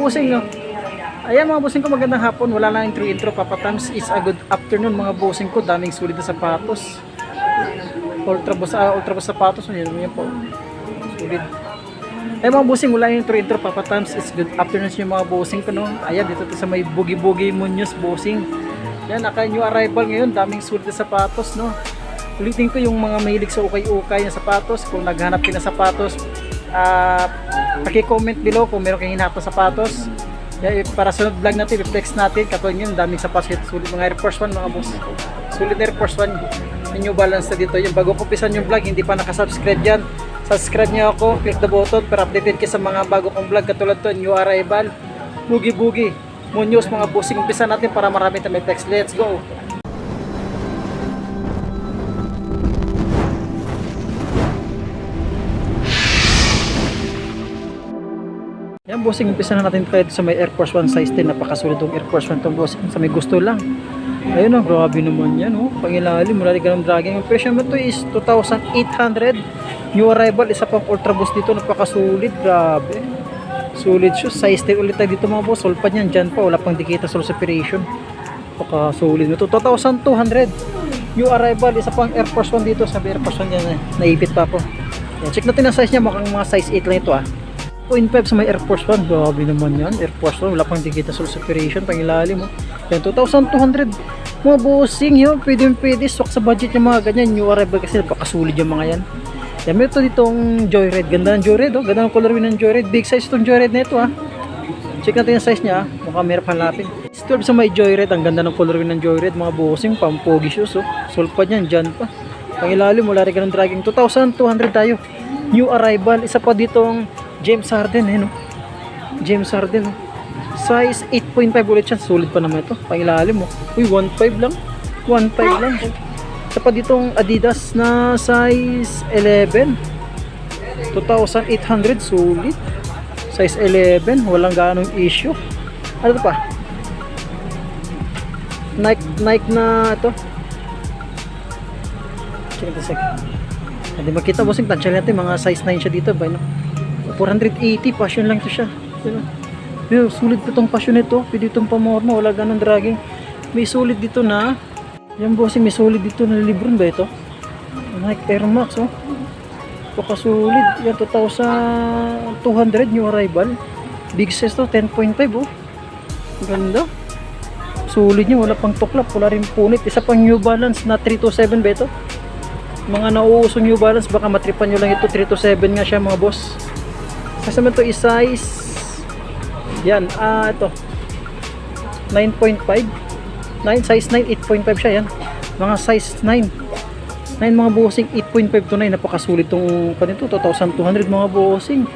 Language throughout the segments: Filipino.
busing no. Ayan mga busing ko magandang hapon. Wala lang intro intro. Papa Tams is a good afternoon mga busing ko. Daming sulit na sapatos. Ultra bus, ah, ultra bus sapatos. Ayan, yan po. Sulit. Eh mga busing, wala yung intro intro. Papa Tams is good afternoon yung mga busing ko no. Ayan, dito to sa may Boogie Boogie Munoz busing. Yan, naka new arrival ngayon. Daming sulit na sapatos no. Ulitin ko yung mga mahilig sa ukay-ukay na sapatos. Kung naghanap ka ng sapatos, ah paki-comment below kung meron kayong hinahanap na sapatos. Yeah, para sa vlog natin, reflex natin. Katulad yun, daming sapatos. Sulit mga Air Force 1 mga boss. Sulit Air Force 1. Yung New Balance na dito. Yung bago ko pisan yung vlog, hindi pa nakasubscribe dyan. Subscribe nyo ako, click the button para updated kayo sa mga bago kong vlog. Katulad to, New Arrival, Boogie Boogie, Munoz, mga bossing. Umpisa natin para marami tayo text. Let's go! Yan bossing, umpisa na natin kahit sa may Air Force 1 size 10. Napakasulit yung Air Force 1 itong bossing. Sa may gusto lang. Ayun oh, grabe naman yan oh. Pangilalim, mula rin ganun dragging. Ang presyo mo ito is 2,800. New arrival, isa pang ultra boost dito. Napakasulit, grabe. Sulit siya. Size 10 ulit tayo dito mga boss. Solpad yan, dyan pa. Wala pang dikita sa separation. Napakasulit nito. 2,200. New arrival, isa pang Air Force 1 dito. Sabi Air Force 1 yan eh. Naipit pa po. Yan, check natin ang size niya. Mukhang mga size 8 lang ito ah. 0.5 sa may Air Force 1. Grabe naman yan. Air Force 1. Wala pang dikita sa separation. Pangilalim. Oh. Yan, 2,200. Mga bossing yun. Pwede yung pwede. Swak sa budget yung mga ganyan. New arrival kasi napakasulit yung mga yan. Yan, meron ito ditong Joyride. Ganda ng Joyride. Oh. Ganda ng colorway ng Joyride. Big size itong Joyride na ito ah. Check natin yung size niya. ah. Mukhang meron hanapin. 12 sa may Joyride. Ang ganda ng colorway ng Joyride. Mga bossing. Pampogi shoes. Oh. Sulpad yan. Dyan pa. Pangilalim. Wala rin ka ng dragging. 2,200 tayo. New arrival. Isa pa ditong James Harden eh no. James Harden oh. Size 8.5 ulit siya. Sulit pa naman ito. Pangilalim mo. Uy, 1.5 lang. 1.5 lang. Pa ditong Adidas na size 11. 2,800. Sulit. Size 11. Walang ganong issue. Ano pa? Nike, Nike na ito. Check natin sec. Hindi makita bossing. Tansya natin mga size 9 siya dito. Ba, no? 480 passion lang to siya. Diba? Pero sulit pa tong passion nito. Pwede itong pamorma wala ganun dragging. May sulit dito na yan bossing may sulit dito na libron ba ito? Nike Air Max oh. Pakasulit. Yan 2,200 new arrival. Big size to 10.5 oh. Ganda. Sulit niya wala pang tuklap wala rin punit. Isa pang New Balance na 327 ba ito? Mga nauusong New Balance baka matripan nyo lang ito. 327 nga siya mga boss kasi naman ito is size yan, ah ito. 9.5 9, size 9, 8.5 siya yan. Mga size 9 9 mga bossing, 8.5 to 9 napakasulit tong kanito, 2,200 mga bossing.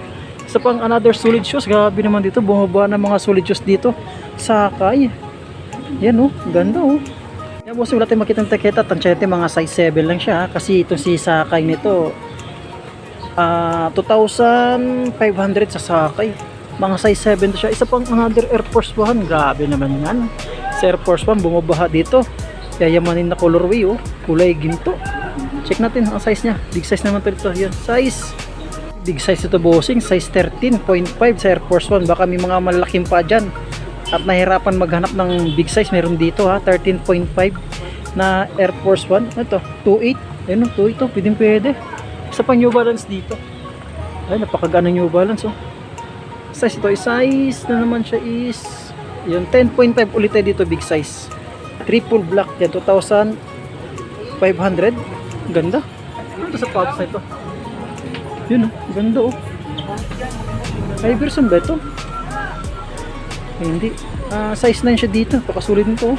Isa pang another solid shoes. Grabe naman dito, bumaba na mga solid shoes dito. Sakay. Yan oh, ganda oh. Yan bossing, wala tayong makita ng taketa tansya natin mga size 7 lang siya kasi itong si sakay nito Ah, 2,500 sa sakay. Mga size 7 to siya. Isa pang another Air Force 1. Grabe naman yan. Sa Air Force 1, bumabaha dito. Yayamanin na colorway, oh. Kulay ginto. Check natin ang size niya. Big size naman to dito. Yan, size. Big size ito bossing. Size 13.5 sa Air Force 1. Baka may mga malaking pa dyan. At nahirapan maghanap ng big size. Meron dito ha. 13.5 na Air Force 1. Ito, 2.8. Ayun, 2.8 to. Pwedeng pwede. Isa pang New Balance dito. Ay, napakagana New Balance oh. Size ito, size na naman siya is yun 10.5 ulit tayo dito big size. Triple black yan 2,500. Ganda. Ano sa pouch na ito? Yun oh, ganda oh. Iverson ba ito? Ay, hindi. Ah, size 9 siya dito. Pakasulit nito oh.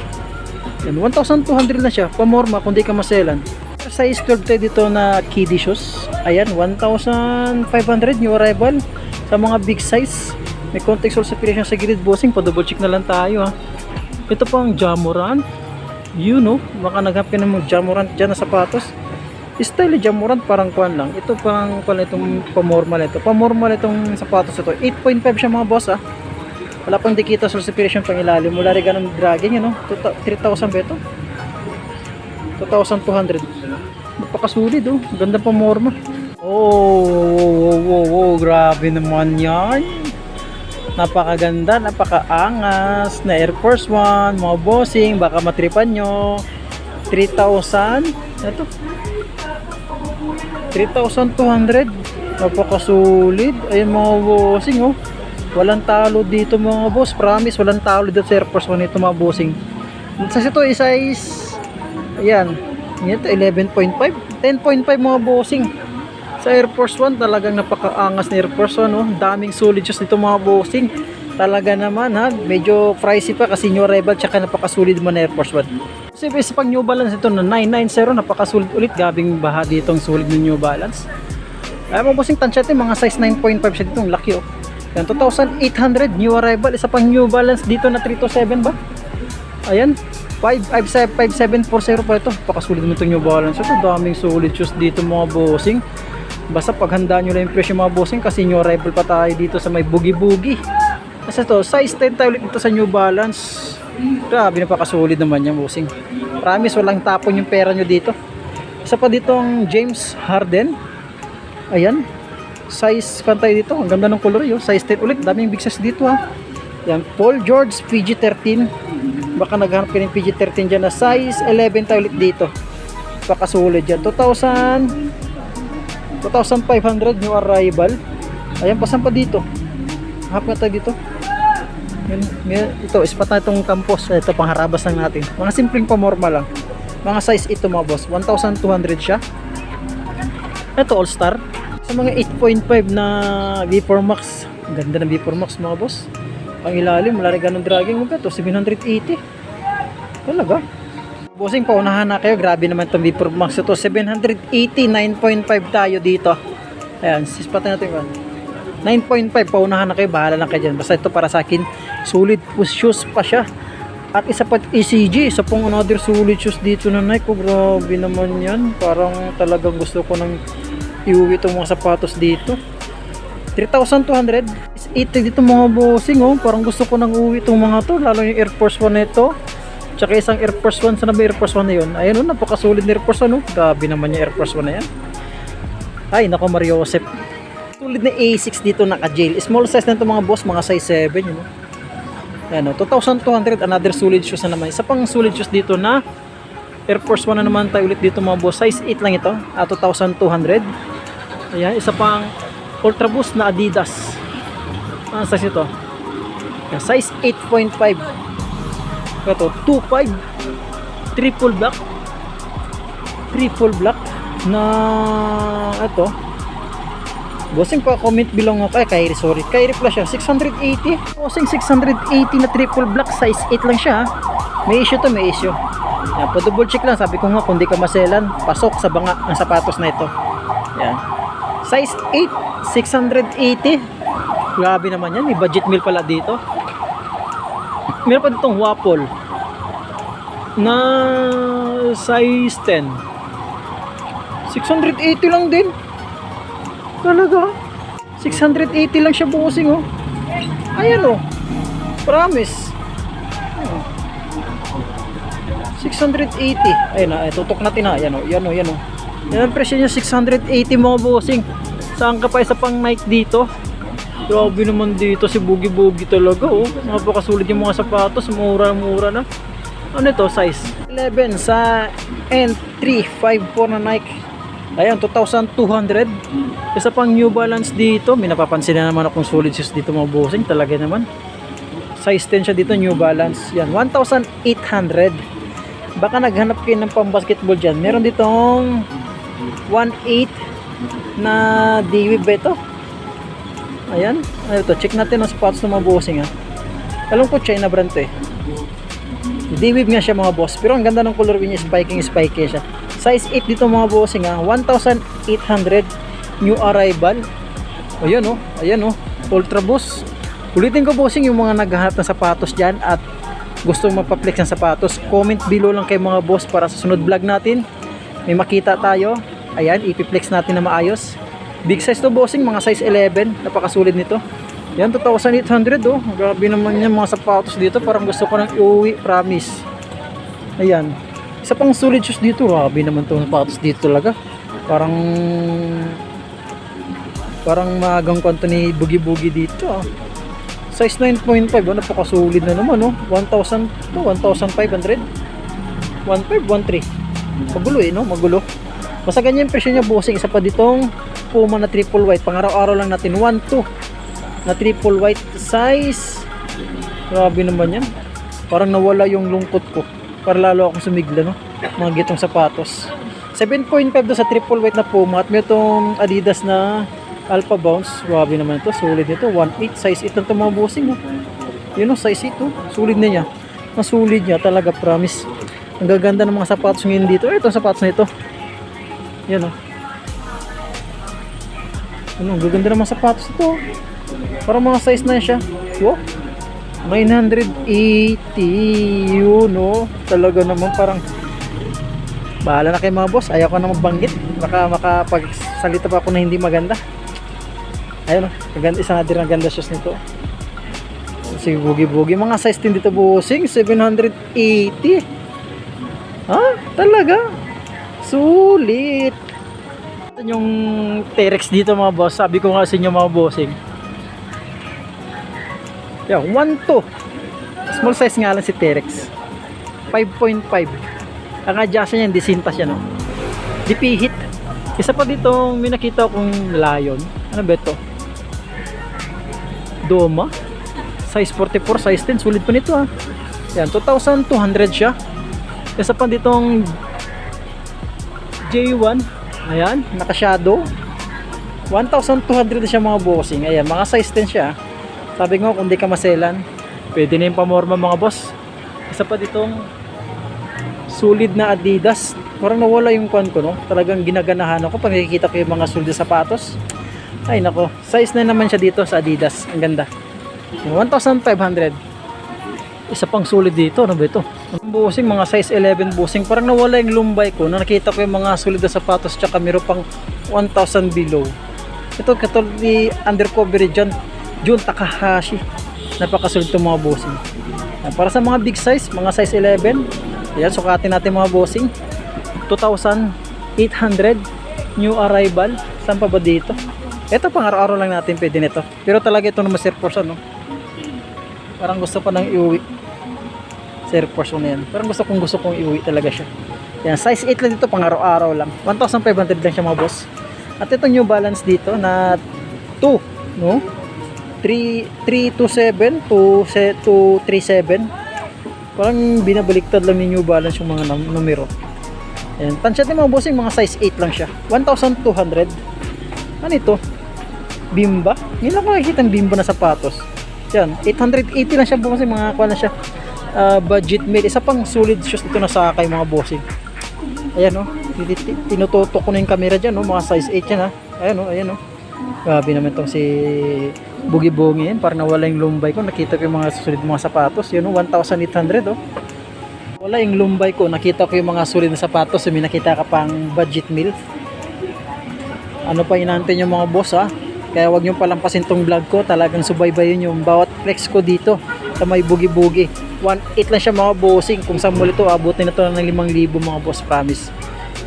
Yan, 1,200 na siya. Pamorma kung di ka maselan size 12 tayo dito na kiddie shoes. Ayan, 1,500 new arrival sa mga big size. May konting sole separation sa gilid bossing. Pa-double check na lang tayo ha. Ito po ang Jamorant. You know, baka naghanap ka ng Jamorant dyan na sapatos. Style Jamorant parang kuan lang. Ito parang kuan itong pamormal ito. Pamormal itong sapatos ito. 8.5 siya mga boss ha. Wala pang dikita sole separation pang ilalim. Wala rin ganun dragging yun no. 3,000 ba ito? 2,200 napakasulid oh ganda pa morma oh, oh, oh, oh, grabe naman yan Napakaganda, napakaangas na Air Force One, mga bossing, baka matripan nyo. 3,000. Ito. 3,200. Napakasulit. Ayun mga bossing oh. Walang talo dito mga boss. Promise, walang talo dito sa Air Force One ito mga bossing. Sa ito is size ayan. Ito 11.5. 10.5 mga bossing. Sa Air Force One talagang napakaangas na Air Force One. Oh. Daming solid shoes mga bossing. Talaga naman ha. Medyo pricey pa kasi new arrival tsaka napakasulit mo na Air Force One. Kasi sa pang New Balance ito na 990 napakasulit ulit. Gabing baha dito ang sulit ng New Balance. Ay mga bossing tansya ito mga size 9.5 siya dito. Laki oh. Yan 2,800 new arrival. Isa pang New Balance dito na 327 ba? Ayan. 5740 pa ito. Pakasulit mo itong New Balance. Ito daming solid shoes dito mga bossing. Basta paghanda nyo lang yung presyo mga bossing kasi new arrival pa tayo dito sa may bugi-bugi. Kasi ito, size 10 tayo ulit dito sa New Balance. Grabe napakasulit naman yan bossing. Promise walang tapon yung pera nyo dito. Isa pa dito ang James Harden. Ayan. Size kan tayo dito. Ang ganda ng color yun. Size 10 ulit. Daming big size dito ha. Yan. Paul George PG-13. Baka naghanap ka ng PG-13 dyan na size 11 tayo ulit dito. Pakasulit dyan. 2,000 2,500 new arrival. Ayan, pasan pa dito. Hap na tayo dito. May- ito, ispat na itong campus. Ito, pangharabas lang natin. Mga simpleng pamorma lang. Mga size ito mga boss. 1,200 siya. Ito, all star. Sa mga 8.5 na V4 Max. Ganda ng V4 Max mga boss. Ang ilalim, malari ganun dragging. Magka to, 780. Talaga. Bossing, paunahan na kayo. Grabe naman itong V4 Max. Ito, 780, 9.5 tayo dito. Ayan, sispat natin yun. 9.5, paunahan na kayo. Bahala lang kayo dyan. Basta ito para sa akin, solid shoes pa siya. At isa pa ECG, isa pong another solid shoes dito na Nike. Oh, grabe naman yan. Parang talagang gusto ko nang iuwi itong mga sapatos dito. 3,200 is 80 dito mga bossing oh. Parang gusto ko nang uwi itong mga to. Lalo yung Air Force One nito. Tsaka isang Air Force One. Sana ba Air Force One na yun? Ayun oh, napakasulit na Air Force One oh. Grabe naman yung Air Force One na yan. Ay, nako Mario Joseph. Tulid na A6 dito naka-jail. Small size na ito mga boss, mga size 7 yun. oh. Ayan, oh, 2,200 another solid shoes na naman. Isa pang solid shoes dito na Air Force 1 na naman tayo ulit dito mga boss. Size 8 lang ito. Ah, 2,200. Ayan, isa pang Ultra Boost na Adidas. Ano size ito? Size 8.5. Ito, 2.5. Triple black. Triple black na ito. Bossing pa comment below nga kay Kyrie sorry. Kyrie plus siya 680. Bossing 680 na triple black size 8 lang siya. ha. May issue to, may issue. Yan, pa double check lang. Sabi ko nga kung di ka maselan, pasok sa banga ng sapatos na ito. Yan. Size 8, 680. Grabe naman yan. May budget meal pala dito. Meron pa ditong waffle na size 10. 680 lang din. Talaga? 680 lang siya bukusing oh. Ayan oh. Promise. Ayan, oh. 680. Ayun na, eh, tutok natin na. Yan oh, yan oh, yan oh. Yan ang presyo niya 680 mga bossing. Saan ka pa isa pang Nike dito? Grabe naman dito si Boogie Boogie talaga oh. Napakasulit yung mga sapatos, mura-mura na. Ano ito size? 11 sa N354 na Nike. Ayan, 2,200. Isa pang New Balance dito. May napapansin na naman akong solid shoes dito mga bossing. Talaga naman. Size 10 siya dito, New Balance. Yan, 1,800. Baka naghanap kayo ng pang basketball dyan. Meron ditong 1.8 na ba ito? Ayan. Ano ito? Check natin ang spots ng mga bossing ha. Alam ko China brand to eh. D-Wave nga siya mga boss. Pero ang ganda ng color niya, spiking spiky siya. Size 8 dito mga bossing ha. 1,800 new arrival. Ayan oh. Ayan oh. Ultra Boost. Ulitin ko bossing yung mga naghahanap ng sapatos dyan at gusto magpa-flex ng sapatos. Comment below lang kay mga boss para sa sunod vlog natin. May makita tayo. Ayan, ipiplex natin na maayos. Big size to bossing, mga size 11. Napakasulit nito. Yan, 2,800 oh. Grabe naman yan mga sapatos dito. Parang gusto ko nang iuwi, promise. Ayan. Isa pang solid shoes dito. Grabe naman itong sapatos dito talaga. Parang parang magang kwento ni Boogie Boogie dito ah. Size 9.5, oh, napakasulit na naman, no? 1,000 to 1,500. 1.5, 1.3. Magulo eh, no? Magulo. Basta ganyan yung presyo niya, bossing. Isa pa ditong Puma na triple white. Pang-araw-araw lang natin. 1.2 na triple white size. Grabe naman yan. Parang nawala yung lungkot ko. Para lalo akong sumigla, no? Mga gitong sapatos. 7.5 do sa triple white na Puma. At may itong Adidas na Alpha Bounce. Grabe naman ito. Solid nito. 1.8 size 8 lang ito mga bossing, no? Yun, no? Size 8, oh. Solid na niya. Ang solid niya talaga, promise. Ang gaganda ng mga sapatos ngayon dito. Eh, itong sapatos na ito. Yan, oh. Ano, gaganda mga sapatos ito. oh. Parang mga size na siya. Wow. 980 yun no talaga naman parang bahala na kayo mga boss. Ayaw ko na mabanggit baka makapagsalita pa ako na hindi maganda. Ayun no maganda, isa na din ang ganda shoes nito. Si Boogie Boogie. Mga size din dito bossing. 780 ha talaga? Sulit yung T-Rex dito mga boss sabi ko nga sa inyo mga bossing yan, 1 to. Small size nga lang si T-Rex. 5.5. Ang adjustment niya, disinta siya, no? Dipihit. Isa pa ditong may nakita kong lion. Ano ba ito? Doma. Size 44, size 10. Sulit pa nito, ha? Yan, 2,200 siya. Isa pa ditong J1. Ayan, naka-shadow. 1,200 siya mga bossing. Ayan, mga size 10 siya. Sabi ko, kung di ka maselan, pwede na yung pamorma mga boss. Isa pa ditong sulit na Adidas. Parang nawala yung kwan ko, no? Talagang ginaganahan ako pag nakikita ko yung mga na sapatos. Ay nako, size na naman siya dito sa Adidas. Ang ganda. 1,500. Isa pang sulit dito, ano ba ito? Busing, mga size 11 busing. Parang nawala yung lumbay ko na nakita ko yung mga sulit na sapatos tsaka meron pang 1,000 below. Ito katulad ni undercover dyan. Jun Takahashi. Napakasulit itong mga bossing. Yan, Para sa mga big size, mga size 11, yan, sukatin natin mga bossing. 2,800 new arrival. Saan pa ba dito? Ito pang araw-araw lang natin pwede nito. Pero talaga ito naman Sir Force, ano? Parang gusto pa nang iuwi. Sir Force na yan. Parang gusto kong gusto kong iuwi talaga siya. Yan, size 8 lang dito pang araw-araw lang. 1,500 lang siya mga boss. At itong New Balance dito na 2, no? 3 327 to se- to 37 parang binabaliktad lang ni New Balance yung mga num- numero Ayan. Tansya din mga bossing, mga size 8 lang siya. 1,200. Ano ito? Bimba? Hindi lang ko nakikita ang bimba na sapatos. Yan. 880 lang siya bossing. Mga kuha na siya. ah, budget made. Isa pang solid shoes dito na sa kay mga bossing. Ayan. Oh. Tinututok ko na yung camera dyan. Oh. Mga size 8 yan ha. Ayan. Oh. Ayan. Oh. Grabe naman tong si Boogie Bongi yan. Parang nawala yung lumbay ko. Nakita ko yung mga susunod mga sapatos. Yun o. 1,800 oh. Wala yung lumbay ko. Nakita ko yung mga sulit na sapatos. May nakita ka pang budget meal. Ano pa inaantay yung mga boss ha? Kaya wag niyo palampasin tong vlog ko. Talagang subaybayin yung bawat flex ko dito sa may bugi-bugi. 1.8 lang siya mga bossing. Kung sa muli to, abutin na to ng 5,000 mga boss promise.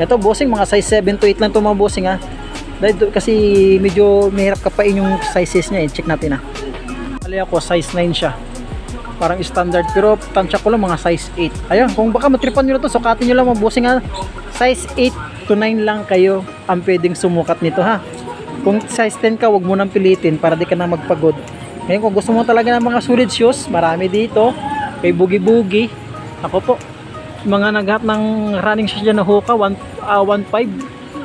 Ito bossing, mga size 7 to 8 lang to mga bossing ha. Dahil kasi medyo mahirap kapain yung sizes niya eh. Check natin ha. Kali ako, size 9 siya parang standard pero tansya ko lang mga size 8 ayun kung baka matripan nyo na to sukatin nyo lang mga bossing ha size 8 to 9 lang kayo ang pwedeng sumukat nito ha kung size 10 ka wag mo nang pilitin para di ka na magpagod. Ngayon kung gusto mo talaga ng mga solid shoes marami dito. Kay Boogie Boogie. Ako po mga naghat ng running shoes dyan na Hoka 1, ah, 1.5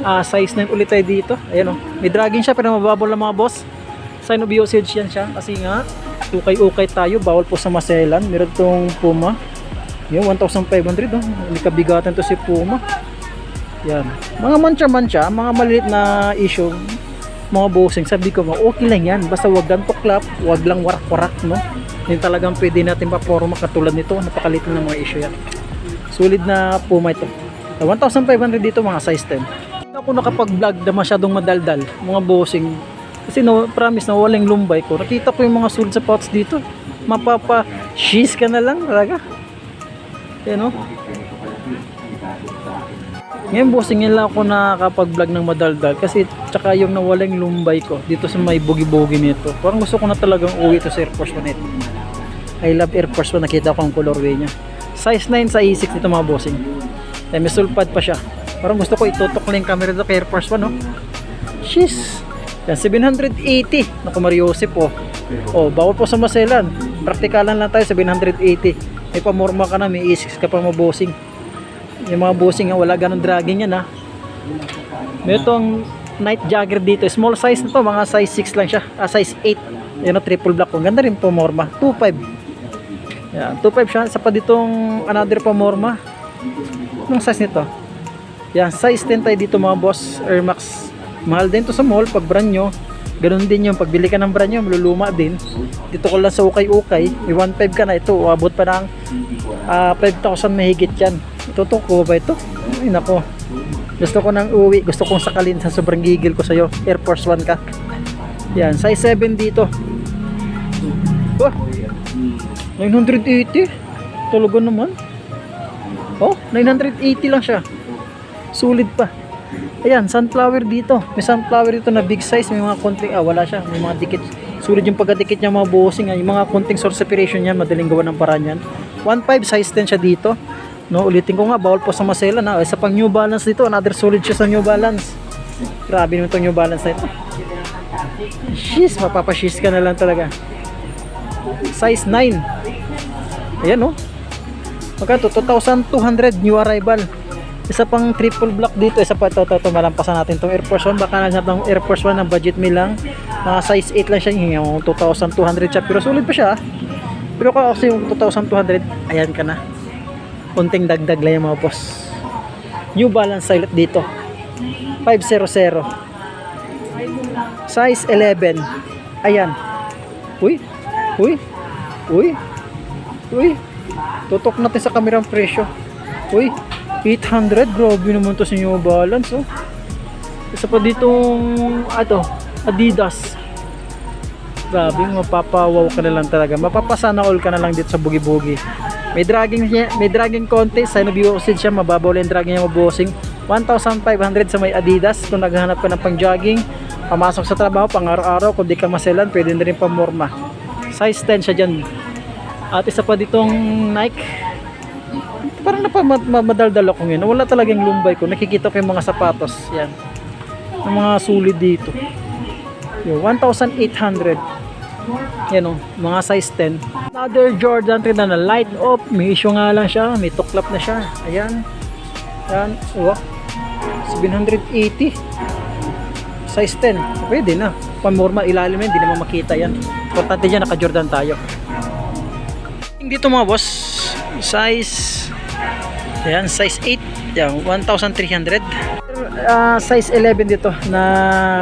ah, size 9 ulit tayo dito. Ayun o may dragging siya pero mababol lang mga boss. Sign of usage yan siya. Kasi nga ukay-ukay tayo. Bawal po sa maselan meron tong Puma. Yun 1,500 oh. hindi kabigatan to si Puma. Yan mga mancha-mancha mga maliit na issue mga bossing sabi ko nga okay lang yan basta wag lang tuklap wag lang warak-warak no yun talagang pwede natin paporma katulad nito napakaliit lang ng mga issue yan solid na Puma ito 1,500 dito mga size 10 Hindi ako nakapag-vlog na masyadong madaldal mga bossing kasi no, promise na walang lumbay ko. Nakita ko yung mga sulit sa pots dito. Mapapa shiz ka na lang talaga. Yan o. Ngayon bossing lang ako nakakapag-vlog ng madaldal kasi tsaka yung nawalang lumbay ko dito sa may bugi-bugi nito. Parang gusto ko na talagang uwi to sa Air Force One ito. I love Air Force One. Nakita ko ang colorway niya. Size 9 sa E6 nito mga bossing. Eh, may sulpad pa siya. Parang gusto ko itutok yung camera dito kay Air Force One, no? Sheesh! Yan, 780. Naku, Mariosip, oh. Oh, bawal po sa maselan. Praktikalan lang tayo, 780. May pamorma ka na, may E6 ka pa mga bossing. Yung mga bossing, ha, wala ganun dragging yan, ha. Itong night jogger dito. Small size na to, mga size 6 lang siya. Ah, size 8. Yan o, triple black. Ang ganda rin pamorma. 2.5. Yan, 2.5 siya. Sa pa ditong another pamorma. Anong size nito? Yan, size 10 tayo dito mga boss. Air Max. Mahal din to sa mall pag brand nyo. Ganun din yung pagbili ka ng brand nyo, maluluma din. Dito ko lang sa ukay-ukay, may 1.5 ka na ito, abot pa ng ah, 5,000 mahigit yan. Ito to, ko ba ito? Ay nako. Gusto ko nang uwi, gusto kong sakalin sa sobrang gigil ko sa'yo. Air Force One ka. Yan, size 7 dito. Oh, 980. Talaga naman. Oh, 980 lang siya. Sulit pa. Ayan, sunflower dito. May sunflower dito na big size. May mga konting, ah wala siya. May mga dikit. Sulit yung pagkadikit niya mga bossing. ah. Yung mga konting source separation niya, madaling gawa ng paraan yan. 1.5 size 10 siya dito. No, ulitin ko nga, bawal po sa masela na. Isa pang New Balance dito. Another solid siya sa New Balance. Grabe naman itong New Balance na ito. Shiz, mapapashiz ka na lang talaga. Size 9. Ayan oh. Magkano? 2,200 new arrival. Isa pang triple block dito. Isa pa ito, ito, ito. Malampasan natin itong Air Force 1. Baka naghanap ng Air Force 1 ng budget meal lang. Mga size 8 lang siya. Yung 2,200 siya. Pero sulit pa siya. ah. Pero kasi yung 2,200, ayan ka na. Kunting dagdag lang yung mga boss. New Balance silent dito. 500. Size 11. Ayan. Uy. Uy. Uy. Uy. Tutok natin sa kamerang presyo. Uy. 800. Grabe naman to sa New Balance. Oh. Isa pa ditong ato, Adidas. Grabe, mapapawaw ka na lang talaga. Mapapasana all ka na lang dito sa bugi-bugi. May dragging may dragging konti. Sa nabiwasid siya, mababaw lang dragging niya mabosing. 1,500 sa may Adidas. Kung naghahanap ka ng pang jogging, pamasok sa trabaho, pang araw-araw, kung di ka maselan, pwede na rin pamorma. Size 10 siya dyan. At isa pa ditong Nike. Parang napamadaldal ako ngayon. Wala talagang lumbay ko. Nakikita ko yung mga sapatos. Yan. Yung mga sulit dito. Yung 1,800. Yan o, mga size 10. Another Jordan 3 na, na light up. May issue nga lang siya. May tuklap na siya. Ayan. Yan. Oh. 780. Size 10. Pwede na. Pamorma ilalim yan. Hindi naman makita yan. Importante dyan, naka-Jordan tayo. Dito mga boss. Size. Ayan, size 8. Yan, 1,300. Ah, size 11 dito na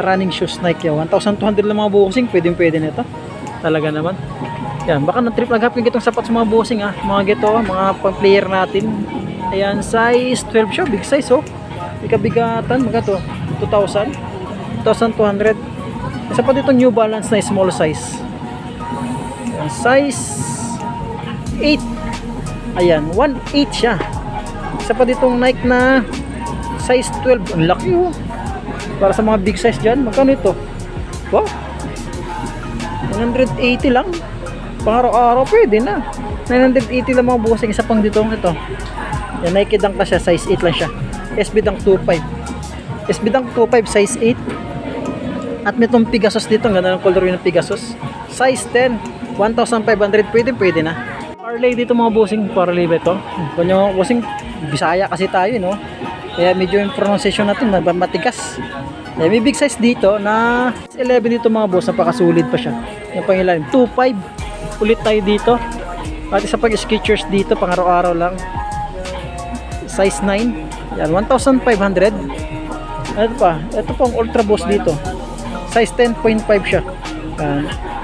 running shoes Nike. Yan, 1,200 lang mga bossing. Pwede pwede nito. Talaga naman. Yan, baka na trip naghapin itong sapat sa mga bossing ah. Mga gito, mga pang player natin. Ayan, size 12 siya, big size oh. May kabigatan, mga to, 2,000. 2,200. Isa pa dito New Balance na small size. Ayan, size 8. Ayan, 1.8 siya. Isa pa ditong Nike na size 12. Ang laki oh. Para sa mga big size dyan. Magkano ito? Wow. 180 lang. Pang araw-araw pwede na. 980 lang mga bossing. Isa pang dito ito. Yan, Nike Dunk na siya. Size 8 lang siya. SB Dunk 2.5. SB Dunk 2.5 size 8. At may itong Pegasus dito. Ganda ng color ng Pegasus. Size 10. 1,500. Pwede, pwede na. Parley dito mga bossing. Parley ba ito? Kanya bossing. Bisaya kasi tayo, no? Kaya medyo yung pronunciation natin matigas. Eh, may big size dito na 11 dito mga boss, napakasulit pa siya. Yung pangilan, 2.5. Ulit tayo dito. At isa pag Skechers dito, pang araw-araw lang. Size 9. Yan, 1,500. Ito pa, ito pang Ultra Boss dito. Size 10.5 siya.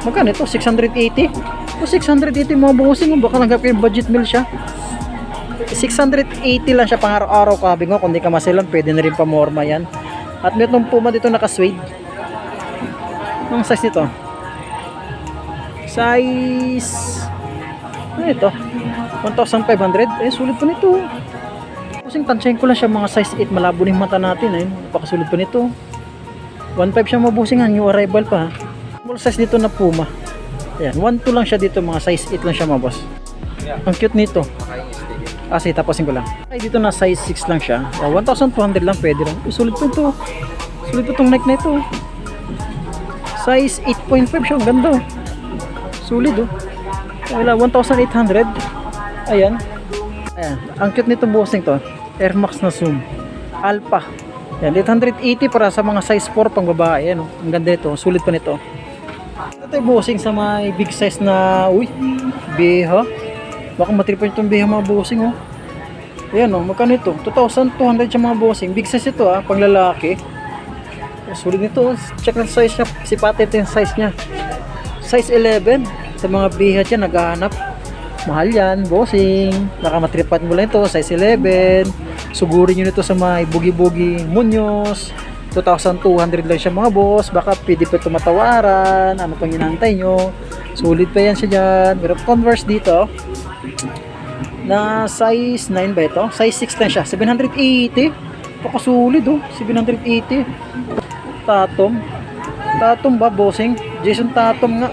Magkano ito? 680? O 680 mga bossing, baka nanggap yung budget meal siya. 680 lang siya pang araw-araw kabi mo. Kung di ka masilan, pwede na rin pamorma yan. At may itong puma dito naka-suede. Anong size nito? Size... Ano ito? 1,500? Eh, sulit pa nito. Kasing tansyahin ko lang siya mga size 8 malabo na yung mata natin ayun napakasulit pa nito 1.5 siya mabusingan new arrival pa small size dito na Puma ayan 1.2 lang siya dito mga size 8 lang siya mga boss. Ang cute nito. Ah sige tapusin ko lang. Ay dito na size 6 lang siya. Ah, 1,200 lang pwede lang Uy, sulit pa ito. Sulit pa itong neck na ito. Size 8.5 siya ang ganda. Sulit oh. Wala 1,800 ayan. Ayan ang cute nito bossing to. Air Max na zoom. Alpha. Yan 880 para sa mga size 4 pang babae ayan oh. ang ganda nito sulit pa nito ito yung bossing sa may big size na uy beha baka matripan itong beha mga bossing oh. Ayan oh magkano ito? 2,200 siya mga bossing. Big size ito ah pang lalaki. Sulit nito oh. check ng size niya. Sipate ito yung size niya. Size 11 sa mga biha dyan naghahanap. Mahal yan bossing. Baka matripan mo lang ito size 11 sugurin nyo nito sa mga bugi-bugi munyos 2,200 lang siya mga boss. Baka pwede pa ito matawaran ano pang hinantay nyo? Sulit pa yan siya dyan. Pero converse dito na size 9 ba ito? size 6 lang siya. 780 pakasulit oh. 780 tatom tatom ba bossing? Jason tatom nga.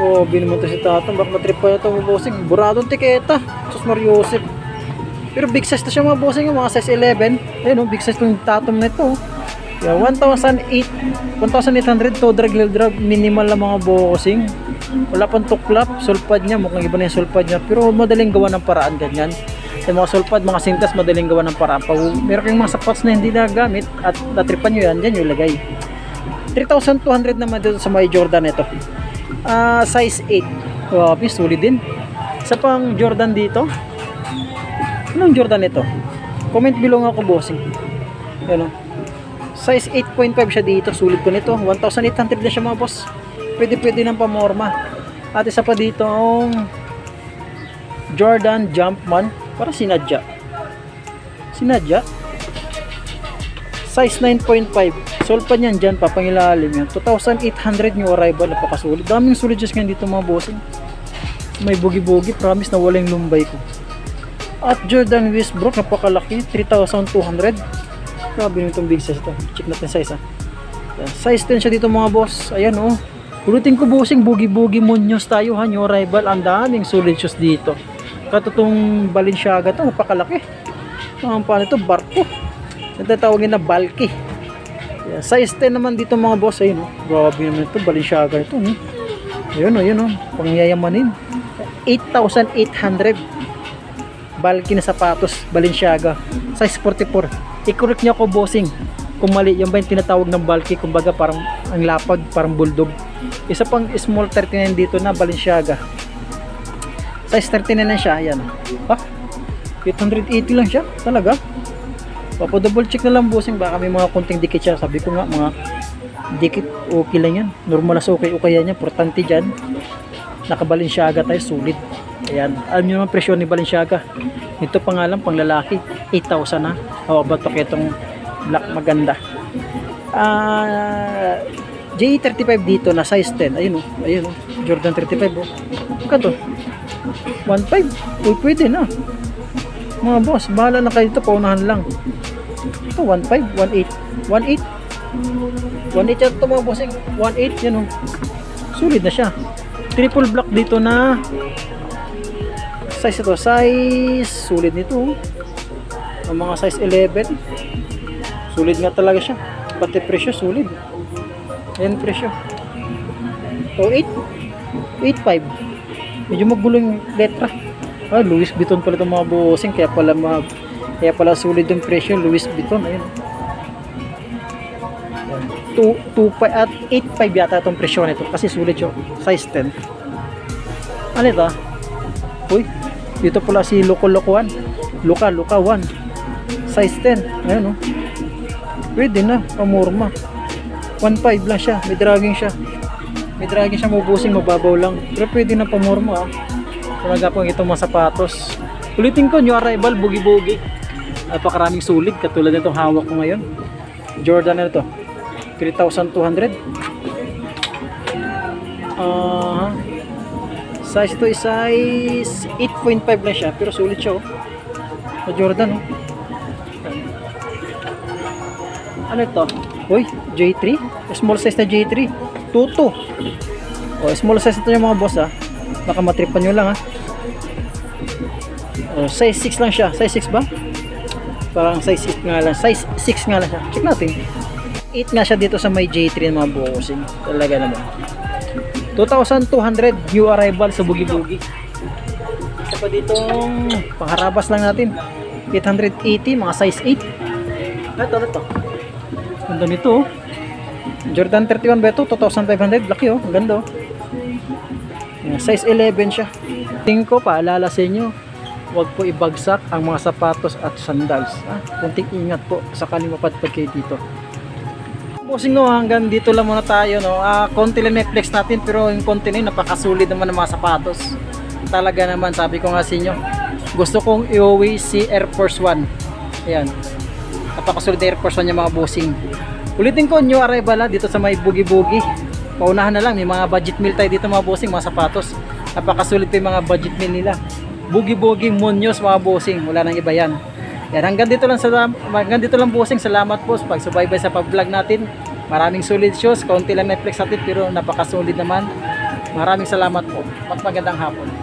Oh to si tatom baka matrip pa ito bossing. Buradong tiketa. Sus Mariosep pero big size to siya mga bossing mga size 11 ayun oh big size tong tatom na ito yeah, 1,008 1,800 to drag heel drag minimal lang mga bossing wala pang tuklap sulpad niya mukhang iba na yung sulpad niya pero madaling gawa ng paraan ganyan yung mga sulpad, mga sintas, madaling gawa ng paraan. Pag meron kayong mga sapatos na hindi nagamit at natripan nyo yan, dyan yung lagay. 3,200 naman dito sa may Jordan ito. Ah, size 8. Grabe, sulit din. Sa pang Jordan dito. Anong Jordan ito? Comment below nga ako, bossing. Yan o. Size 8.5 siya dito. Sulit ko nito. 1,800 na siya mga boss. Pwede pwede ng pamorma. At isa pa dito ang Jordan Jumpman. Para sinadya. Sinadya. Size 9.5. Sold pa niyan dyan, papangilalim yan. 2,800 new arrival. Napakasulit. Daming sulit just ngayon dito mga bossing. May bugi-bugi. Promise na wala yung lumbay ko. At Jordan Westbrook, napakalaki. 3,200. Grabe nyo itong big size ito. Check natin size ha. Yan. Size 10 siya dito mga boss. Ayan oh. Ulitin ko bossing, bugi-bugi munyos tayo ha. New arrival. Ang daming sulit shoes dito. Katutong Balenciaga to, napakalaki. Ang paano ito, barko. Ito tawagin na bulky. Yeah, size 10 naman dito mga boss. Ayun, oh. grabe naman ito, Balenciaga ito. Hmm. Ayun, oh, ayun, oh. pangyayamanin. 8,800. Bulky na sapatos, Balenciaga. Size 44. I-correct niyo ako, bossing. Kung mali, yan ba yung tinatawag ng bulky? Kumbaga parang ang lapad, parang bulldog. Isa pang small 39 dito na Balenciaga. Size 39 na siya, ayan. Ha? 880 lang siya, talaga. Papo double check na lang bossing, baka may mga konting dikit siya. Sabi ko nga, mga dikit, okay lang yan. Normal na okay, okay yan. Importante dyan. Naka Balenciaga tayo, sulit. Ayan, alam niyo naman presyo ni Balenciaga. Ito pa nga pang lalaki, 8,000 na. How about pa itong black maganda. Ah, J35 dito na size 10. Ayun oh, ayun oh. Jordan 35 oh. Kato. 1.5. Uy, pwede na. Mga boss, bahala na kayo dito, paunahan lang. Ito 1.5, 1.8. 1.8. 1.8 yan ito mga bossing. 1.8 yan oh. Sulit na siya. Triple block dito na size ito. Size sulit nito. Ang mga size 11. Sulit nga talaga siya. Pati presyo sulit. Ayan presyo. So 8. 8.5. Medyo magulo yung letra. Ah, Louis Vuitton pala itong mga bossing. Kaya pala mag kaya pala sulit yung presyo. Louis Vuitton. Ayun. 2, 2, at 8.5 yata itong presyo nito. Kasi sulit yung size 10. Ano ito? ah? Uy, dito pala si Loco Loco 1. Luka, Luka 1. Size 10. Ayan oh. Pwede na, pamurma. 1.5 lang siya, may dragging siya. May dragging siya, mabusing, mababaw lang. Pero pwede na pamurma ah. Talaga po itong mga sapatos. Ulitin ko, new arrival, bugi-bugi. Napakaraming sulit, katulad nitong hawak ko ngayon. Jordan na ito. 3,200. Ah, size is size 8.5 lang siya, pero sulit siya oh. Sa Jordan, oh. Ano ito? Uy, J3? Small size na J3. Tuto. O, small size ito yung mga boss, ha. Baka matripan nyo lang, ha. O, size 6 lang siya. Size 6 ba? Parang size 6 nga lang. Size 6 nga lang siya. Check natin. 8 nga siya dito sa may J3 ng mga bossing. Talaga naman. 2,200 new arrival sa Bugi Bugi. Isa pa ditong pangharabas lang natin. 880, mga size 8. Ito, ito. Ganda nito oh. Jordan 31 ba ito? 2,500. Laki oh. Ang ganda oh. Size 11 siya. Tingin ko, paalala sa inyo, huwag po ibagsak ang mga sapatos at sandals. Ha? Kunting ingat po sakaling mapadpad kayo dito. Bossing no, hanggang dito lang muna tayo. No? Ah, konti lang Netflix natin pero yung konti na napakasulit naman ng mga sapatos. Talaga naman, sabi ko nga sa inyo, gusto kong i-uwi si Air Force One. Ayan. Napakasulit na Air Force One yung mga bossing. Ulitin ko, new arrival ha, dito sa may bugi-bugi. Paunahan na lang, may mga budget meal tayo dito mga bossing, mga sapatos. Napakasulit pa yung mga budget meal nila. Bugi-bugi, Munoz, mga bossing. Wala nang iba yan. Yan, hanggang dito lang sa hanggang dito lang bossing. Salamat po sa pagsubaybay sa pag-vlog natin. Maraming solid shows, kaunti lang Netflix natin pero napakasulit naman. Maraming salamat po. At magandang hapon.